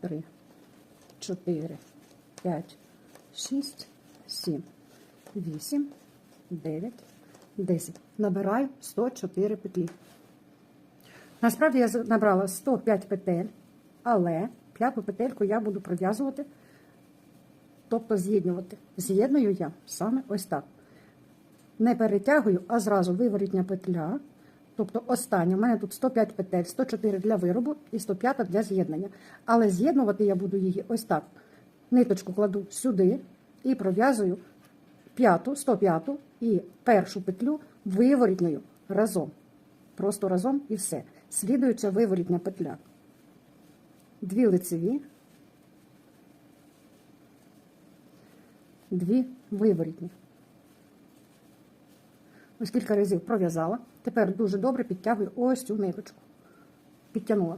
три, чотири, п'ять, шість, сім, вісім, дев'ять, десять. Набираю 104 петлі. Насправді я набрала 105 петель, але п'яту петельку я буду пров'язувати, тобто з'єднювати. З'єдную я саме ось так. Не перетягую, а зразу виворітня петля. Тобто остання. У мене тут 105 петель, 104 для виробу і 105 для з'єднання. Але з'єднувати я буду її ось так. Ниточку кладу сюди і пров'язую п'яту, 105 і першу петлю виворітньою разом. Просто разом і все. Слідуюча виворітня петля. Дві лицеві, дві виворітні. Ось кілька разів пров'язала. Тепер дуже добре підтягую ось цю ниточку. Підтягнула.